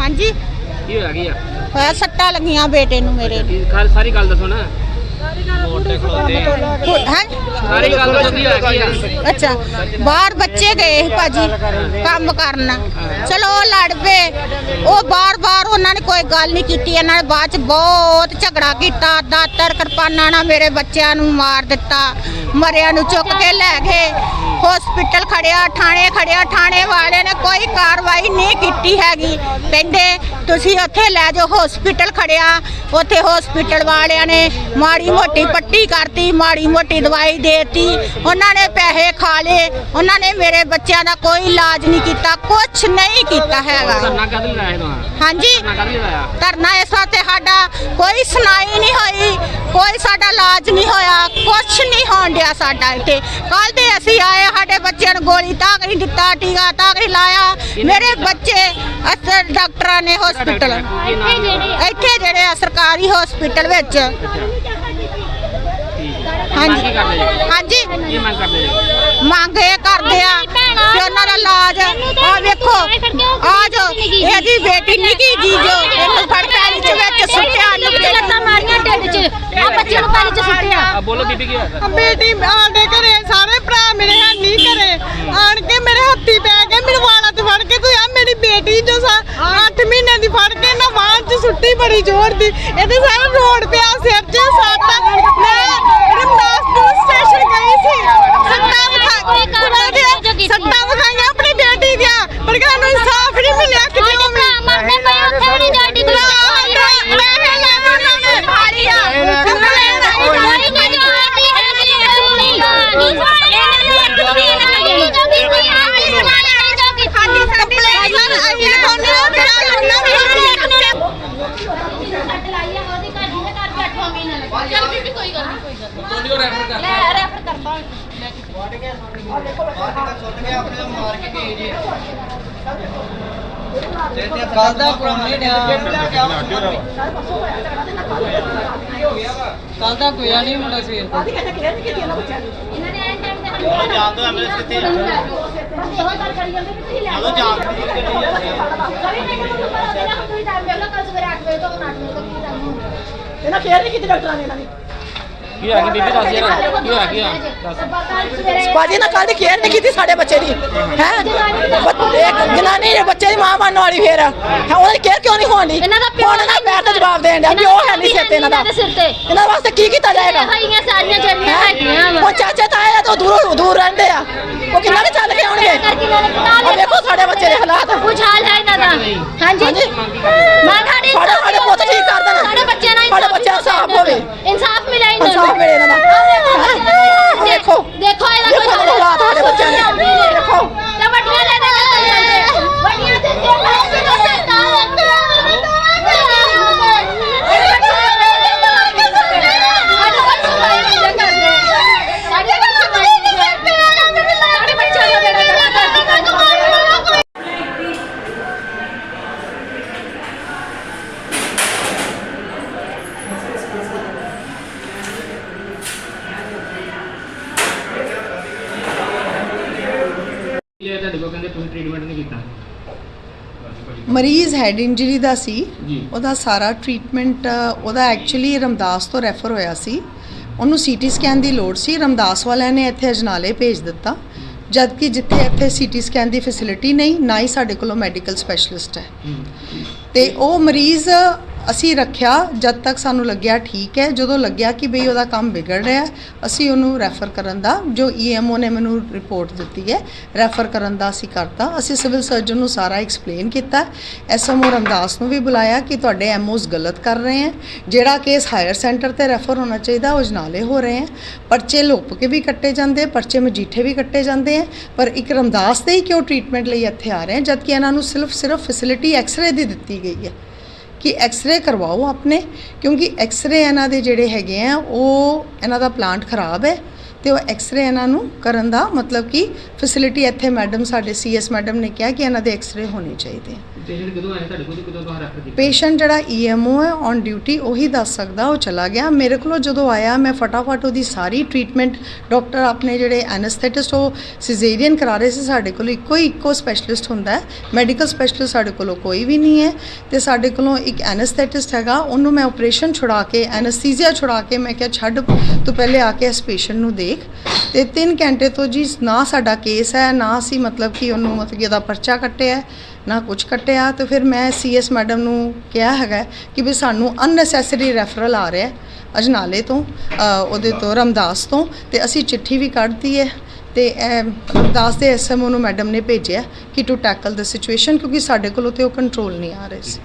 ਹਾਂਜੀ। ਕੀ ਹੋਇਆ ਕੀ ਹੋਇਆ? ਸੱਟਾਂ ਲੱਗੀਆਂ ਬੇਟੇ ਨੂੰ ਮੇਰੇ ਨੂੰ। ਸਾਰੀ ਗੱਲ ਦੱਸੋ ਨਾ। ਖਲੋਤੇ ਹੈ? ਸਾਰੀ ਗੱਲ ਦੱਸੋ ਕੀ ਹੋਇਆ ਕੀ ਆ। ਅੱਛਾ ਬਾਹਰ ਬੱਚੇ ਗਏ ਸੀ ਭਾਜੀ ਕੰਮ ਕਰਨ। ਚਲੋ ਉਹ ਲੜ ਪਏ। ਉਹ ਬਾਰ-ਬਾਰ ਉਹਨਾਂ ਨੇ ਕੋਈ ਗੱਲ ਨਹੀਂ ਕੀਤੀ। ਇਹਨਾਂ ਨੇ ਬਾਅਦ ਚ ਬਹੁਤ ਝਗੜਾ ਕੀਤਾ। ਦਾਤਰ ਕਿਰਪਾਨਾਂ ਨਾਲ ਮੇਰੇ ਬੱਚਿਆਂ ਨੂੰ ਮਾਰ ਦਿੱਤਾ। ਮਰਿਆਂ ਨੂੰ ਚੁੱਕ ਕੇ ਲੈ ਗਏ। ਹਸਪੀਟਲ ਖੜਿਆ ਥਾਣੇ ਖੜਿਆ। ਥਾਣੇ ਵਾਲੇ ਨੇ ਕੋਈ ਕਾਰਵਾਈ ਨਹੀਂ ਕੀਤੀ ਹੈਗੀ। ਕਹਿੰਦੇ ਤੁਸੀਂ ਉੱਥੇ ਲੈ ਜਾਓ। ਹਸਪੀਟਲ ਖੜਿਆ। ਉੱਥੇ ਹਸਪੀਟਲ ਵਾਲਿਆਂ ਨੇ ਮਾੜੀ ਮੋਟੀ ਪੱਟੀ ਕਰਤੀ ਮਾੜੀ ਮੋਟੀ ਦਵਾਈ ਦੇਤੀ ਉਹਨਾਂ ਨੇ ਪੈਸੇ ਖਾ ਲਏ ਉਹਨਾਂ ਨੇ ਮੇਰੇ ਬੱਚਿਆਂ ਦਾ ਕੋਈ ਇਲਾਜ ਨਹੀਂ ਕੀਤਾ ਕੁਝ ਨਹੀਂ ਕੀਤਾ ਹੈਗਾ। ਧਰਨਾ ਕਦ ਲਾਇਆ ਤੂੰ ਹਾਂਜੀ। ਧਰਨਾ ਕਦ ਲਾਇਆ? ਧਰਨਾ ਇਸ ਵਾਸਤੇ ਸਾਡਾ ਕੋਈ ਸੁਣਾਈ ਨਹੀਂ ਹੋਈ ਕੋਈ ਸਾਡਾ ਇਲਾਜ ਨਹੀਂ ਹੋਇਆ ਕੁਝ ਨਹੀਂ ਹੋਣ ਡਿਆ ਸਾਡਾ ਇੱਥੇ। ਕੱਲ ਦੇ ਅਸੀਂ ਆਏ ਸਾਡੇ ਬੱਚਿਆਂ ਨੂੰ ਗੋਲੀ ਤਾਕ ਨਹੀਂ ਦਿੱਤਾ ਟੀਕਾ ਤਾਕ ਨਹੀਂ ਲਾਇਆ। ਮੇਰੇ ਬੱਚੇ ਅਸਰ ਡਾਕਟਰਾਂ ਨੇ ਹਸਪੀਟਲ ਇੱਥੇ ਜਿਹੜੇ ਆ ਸਰਕਾਰੀ ਹਸਪੀਟਲ ਵਿੱਚ। ਮੰਗ ਕੀ ਕਰਦੇ ਜੀ ਹਾਂਜੀ। ਕੀ ਮੰਗ ਕਰਦੇ ਜੀ ਮੰਗ ਇਹ ਕਰਦੇ ਆ ਕਿ ਉਹਨਾਂ ਦਾ ਇਲਾਜ ਆ। ਵੇਖੋ ਆ ਜੋ ਇਹਦੀ ਬੇਟੀ ਨਿੱਕੀ ਜੀ ਜੋ ਇਹਨੂੰ ਫੜ ਪੈਲੀ ਚ ਵਿੱਚ ਸੁੱਟਿਆ ਨੂੰ ਲੱਤਾਂ ਮਾਰੀਆਂ ਢਿੱਡ 'ਚ? ਆ ਬੱਚੇ ਨੂੰ ਪੈਲੀ 'ਚ ਸੁੱਟਿਆ। ਆ ਬੋਲੋ ਬੀਬੀ ਕੀ ਹੋਇਆ? ਬੇਟੀ ਆਂਡੇ ਘਰੇ ਸਾਰੇ ਭਰਾ ਮੇਰੇ ਹੈ ਨਹੀਂ ਘਰੇ। ਆਣ ਕੇ ਮੇਰੇ ਹੱਥੀ ਪੈ ਗਏ ਮੇਰੇ ਵਾਲਾਂ ਤੇ ਫੜ ਕੇ ਤੂੰ ਆ ਮੇਰੀ ਬੇਟੀ ਜੋ ਸਾ 8 ਮਹੀਨੇ ਦੀ ਫੜ ਕੇ ਨਾ ਬਾਹਰ ਚ ਸੁੱਟੀ ਬੜੀ ਜ਼ੋਰ ਦੀ। ਇਹਦੇ ਸਾਰਾ ਰੋਡ ਪਿਆ ਸਿਰ 'ਚ ਸੱਟ ਮੈਂ ਰਮਦਾਸਪੁਰ ਸਟੇਸ਼ਨ ਗਈ ਸੀ ਸੱਟਾਂ ਵਿਖਾ ਸੱਟਾਂ ਵਿਖਾਈਆਂ ਆਪਣੀ ਬੇਟੀ ਦੀਆਂ ਪਰ ਕਿ ਸਾਨੂੰ ਇਨਸਾਫ ਨਹੀਂ ਮਿਲਿਆ ਕਿਤੇ ਸਾਡੇ ਭਰਾ ਮਰਦੇ ਪਏ ਉੱਥੇ ਵੀ ਨਹੀਂ ਡਾਡੀ ਕੋਈ ਲੈ ਰੈਫਰ ਕਰਤਾ ਕੱਲ ਦਾ ਪੁਰਾਣੇ ਕੱਲ ਦਾ ਕੋਈ ਨਹੀਂ ਮੁੰਡਾ ਸਵੇਰ ਦਾ ਇਹਨਾਂ ਨੇ ਐਂ ਟਾਈਮ ਤੇ ਸਾਨੂੰ ਜਾਣ ਦੋ ਐਮਐਲਐਸ ਕਿੱਥੇ ਆ ਇਹੋ ਗੱਲ ਕਰੀ ਜਾਂਦੇ ਕਿ ਤੁਸੀਂ ਲੈ ਲਓ ਜਾਣ ਕਰੀ ਨਹੀਂ ਕਿ ਤੁਹਾਨੂੰ ਪਤਾ ਹੋਵੇ ਨਾ ਤੁਸੀਂ ਟਾਈਮ ਵੇਖ ਲਓ ਕੱਲ ਸਵੇਰੇ 8 ਵਜੇ ਤੋਂ 8 ਵਜੇ ਤੱਕ ਕੀ ਟਾਈਮ ਹੁੰਦਾ ਇਹਨਾਂ ਫੇਰ ਨਹੀਂ ਕੀਤੀ ਡਾਕਟਰਾਂ ਨੇ ਇਹਨਾਂ ਨੇ ਕੀ ਹੋਇਆ ਕੀ ਬੀਬੀ ਦੱਸ ਯਾਰ ਕੀ ਹੋਇਆ ਕੀ ਹੋਇਆ? ਦੱਸ। ਬਾਜੀ ਨਾ ਕੱਲ ਦੀ ਕੇਅਰ ਨਹੀਂ ਕੀਤੀ ਸਾਡੇ ਬੱਚੇ ਦੀ। ਹੈ? ਇੱਕ ਜਨਾਨੀ ਨੇ ਬੱਚੇ ਦੀ ਮਾਂ ਬਣਨ ਵਾਲੀ ਫੇਰ। ਹੈ ਉਹਦੀ ਕੇਅਰ ਕਿਉਂ ਨਹੀਂ ਹੋਣੀ ਇਹਨਾਂ ਦਾ ਪਿਓ ਪੈਰ ਤੇ ਜਵਾਬ ਦੇਣ ਵੀ ਉਹ ਹੈ ਨਹੀਂ ਸਿਰ ਤੇ ਇਹਨਾਂ ਦਾ। ਦੇ ਸਿਰ ਤੇ। ਇਹਨਾਂ ਵਾਸਤੇ ਕੀ ਕੀਤਾ ਜਾਏਗਾ? ਹਾਈਆਂ ਸਾਰੀਆਂ ਜਿਹੜੀਆਂ ਹੈਗੀਆਂ ਉਹ ਚਾਚੇ ਤਾਂ ਦੂਰ ਦੂਰ ਰਹਿੰਦੇ ਆ। ਉਹ ਕਿੰਨਾ ਕੁ ਚੱਲ ਕੇ ਆਉਣਗੇ ਨੇ ਆ ਵੇਖੋ ਸਾਡੇ ਬੱਚੇ ਦੇ ਹਾਲਾਤ। ਕੁਝ ਹਾਲ ਹੈ ਇਹਨਾਂ ਦਾ। ਹਾਂਜੀ। ਮਾਂ ਸਾਡੇ ਸਾਡੇ ਪੁੱਤ ਠੀਕ ਕਰ ਦੇਣ। ਸਾਡੇ ਬੱਚਿਆਂ ਨਾਲ ਸਾਡੇ ਬੱਚਿਆਂ ਦਾ ਸਾਫ਼ ਹੋਵੇ। ਇਨਸਾਫ ਮਿਲੇ ਇਹਨਾਂ ਨੂੰ ਇਨਸਾਫ ਮਿਲੇ ਇਹਨਾਂ ਦਾ ਆਹ ਦੇਖੋ ਦੇਖੋ ਇਹਦਾ ਦੇਖੋ ਕੋਈ ਹਾਲਾਤ ਸਾਡੇ ਬੱਚਿਆਂ ਦੇ ਦੇਖੋ ਤੇ ਵੱਡੀਆਂ ਦੇ ਦੇ ਵੱਡੀਆਂ ਦੇ ਦੇ ਸਾਡੇ ਬੱਚਿਆਂ ਦਾ ਬੇੜਾ ਕਰਦੇ ਕੋਲ ਕਹਿੰਦੇ ਤੁਸੀਂ ਟ੍ਰੀਟਮੈਂਟ ਨਹੀਂ ਕੀਤਾ। ਮਰੀਜ਼ ਹੈਡ ਇੰਜਰੀ ਦਾ ਸੀ। ਉਹਦਾ ਸਾਰਾ ਟ੍ਰੀਟਮੈਂਟ ਉਹਦਾ ਐਕਚੁਅਲੀ ਰਮਦਾਸ ਤੋਂ ਰੈਫਰ ਹੋਇਆ ਸੀ। ਉਹਨੂੰ ਸੀਟੀ ਸਕੈਨ ਦੀ ਲੋੜ ਸੀ। ਰਮਦਾਸ ਵਾਲਿਆਂ ਨੇ ਇੱਥੇ ਅਜਨਾਲੇ ਭੇਜ ਦਿੱਤਾ। ਜਦ ਕਿ ਜਿੱਥੇ ਇੱਥੇ ਸੀਟੀ ਸਕੈਨ ਦੀ ਫੈਸਿਲਿਟੀ ਨਹੀਂ ਨਾ ਹੀ ਸਾਡੇ ਕੋਲੋਂ ਮੈਡੀਕਲ ਸਪੈਸ਼ਲਿਸਟ ਹੈ। ਤੇ ਉਹ ਮਰੀਜ਼ ਅਸੀਂ ਰੱਖਿਆ ਜਦ ਤੱਕ ਸਾਨੂੰ ਲੱਗਿਆ ਠੀਕ ਹੈ, ਜਦੋਂ ਲੱਗਿਆ ਕਿ ਬਈ ਉਹਦਾ ਕੰਮ ਵਿਗੜ ਰਿਹਾ ਅਸੀਂ ਉਹਨੂੰ ਰੈਫਰ ਕਰਨ ਦਾ, ਜੋ ਈਐਮਓ ਨੇ ਮੈਨੂੰ ਰਿਪੋਰਟ ਦਿੱਤੀ ਹੈ, ਰੈਫਰ ਕਰਨ ਦਾ ਅਸੀਂ ਕਰਤਾ। ਅਸੀਂ ਸਿਵਲ ਸਰਜਨ ਨੂੰ ਸਾਰਾ ਐਕਸਪਲੇਨ ਕੀਤਾ ਐਸਐਮਓ ਰਮਦਾਸ ਨੂੰ ਵੀ ਬੁਲਾਇਆ ਕਿ ਤੁਹਾਡੇ ਐਮਓਸ ਗਲਤ ਕਰ ਰਹੇ ਹੈ। ਜਿਹੜਾ ਕੇਸ ਹਾਇਰ ਸੈਂਟਰ ਤੇ ਰੈਫਰ ਹੋਣਾ ਚਾਹੀਦਾ, ਉਹ ਜਨਾਲੇ ਹੋ ਰਹੇ ਹੈ। ਪਰਚੇ ਲੁੱਪ ਕੇ ਵੀ ਕੱਟੇ ਜਾਂਦੇ ਪਰਚੇ ਮਜੀਠੇ ਵੀ ਕੱਟੇ ਜਾਂਦੇ ਹੈ। ਪਰ ਇੱਕ ਰਮਦਾਸ ਦੇ ਹੀ ਕਿਉਂ ਟ੍ਰੀਟਮੈਂਟ ਲਈ ਇੱਥੇ ਆ ਰਹੇ ਹੈ ਜਦ ਕਿ ਇਹਨਾਂ ਨੂੰ ਸਿਰਫ ਸਿਰਫ ਫੈਸਿਲਿਟੀ ਐਕਸ-ਰੇ ਦੀ ਦਿੱਤੀ ਗਈ ਹੈ। ਕਿ ਐਕਸ-ਰੇ ਕਰਵਾਓ ਆਪਣੇ, ਕਿਉਂਕਿ ਐਕਸ-ਰੇ ਇਹਨਾਂ ਦੇ ਜਿਹੜੇ ਹੈਗੇ ਆ, ਉਹ ਇਹਨਾਂ ਦਾ ਪਲਾਂਟ ਖਰਾਬ ਹੈ। ਤੇ ਉਹ ਐਕਸ-ਰੇ ਇਹਨਾਂ ਨੂੰ ਕਰਨ ਦਾ ਮਤਲਬ ਕਿ ਫੈਸਿਲਿਟੀ ਇੱਥੇ ਮੈਡਮ ਸਾਡੇ ਸੀਐਸ ਮੈਡਮ ਨੇ ਕਿਹਾ ਕਿ ਇਹਨਾਂ ਦੇ ਐਕਸ-ਰੇ ਹੋਣੇ ਚਾਹੀਦੇ ਪੇਸ਼ੈਂਟ ਕਦੋਂ ਆਇਆ ਤੁਹਾਡੇ ਕੋਲ ਕਦੋਂ ਪੇਸ਼ੈਂਟ ਜਿਹੜਾ ਈਐਮਓ ਹੈ ਔਨ ਡਿਊਟੀ ਉਹੀ ਦੱਸ ਸਕਦਾ ਉਹ ਚਲਾ ਗਿਆ। ਮੇਰੇ ਕੋਲੋਂ ਜਦੋਂ ਆਇਆ ਮੈਂ ਫਟਾਫਟ ਉਹਦੀ ਸਾਰੀ ਟ੍ਰੀਟਮੈਂਟ ਡਾਕਟਰ ਆਪਣੇ ਜਿਹੜੇ ਐਨਸਥੈਟਿਸਟ ਉਹ ਸਿਜ਼ੇਰੀਅਨ ਕਰਾ ਰਹੇ ਸੀ ਸਾਡੇ ਕੋਲ ਇੱਕੋ ਹੀ ਇੱਕੋ ਸਪੈਸ਼ਲਿਸਟ ਹੁੰਦਾ ਹੈ। ਮੈਡੀਕਲ ਸਪੈਸ਼ਲਿਸਟ ਸਾਡੇ ਕੋਲੋਂ ਕੋਈ ਵੀ ਨਹੀਂ ਹੈ ਤੇ ਸਾਡੇ ਕੋਲੋਂ ਇੱਕ ਐਨਸਥੈਟਿਸਟ ਹੈਗਾ ਉਹਨੂੰ ਮੈਂ ਆਪਰੇਸ਼ਨ ਛੁਡਾ ਕੇ ਐਨਸਥੀਸੀਆ ਛੁਡਾ ਕੇ ਮੈਂ ਕਿਹਾ ਛੱਡ ਤੂੰ ਪਹਿਲੇ ਆ ਕੇ ਇਸ ਪੇਸ਼ੈਂਟ ਨੂੰ ਦੇਖ ਤੇ 3 ਘੰਟੇ ਤੋਂ ਜੀ ਨਾ ਸਾਡਾ ਕੇਸ ਹੈ, ਨਾ ਅਸੀਂ ਮਤਲਬ ਕਿ ਉਹਨੂੰ ਮਤਲਬ ਕਿ ਉਹਦਾ ਪਰਚਾ ਕੱਟਿਆ ਨਾ ਕੁਝ ਕੱਟਿਆ। ਤੇ ਫਿਰ ਮੈਂ ਸੀਐਸ ਮੈਡਮ ਨੂੰ ਕਿਹਾ ਹੈਗਾ ਕਿ ਵੀ ਸਾਨੂੰ ਅਨਨੈਸੈਸਰੀ ਰੈਫਰਲ ਆ ਰਿਹਾ ਅਜਨਾਲੇ ਤੋਂ ਉਹਦੇ ਤੋਂ, ਰਮਦਾਸ ਤੋਂ, ਤੇ ਅਸੀਂ ਚਿੱਠੀ ਵੀ ਕੱਢਤੀ ਹੈ। ਤੇ ਇਹ ਰਮਦਾਸ ਦੇ ਐਸਐਮਓ ਨੂੰ ਮੈਡਮ ਨੇ ਭੇਜਿਆ ਕਿ ਟੂ ਟੈਕਲ ਦ ਸਿਚੁਏਸ਼ਨ ਕਿਉਂਕਿ ਸਾਡੇ ਕੋਲੋਂ ਤੇ ਉਹ ਕੰਟਰੋਲ ਨਹੀਂ ਆ ਰਹੇ ਸੀ।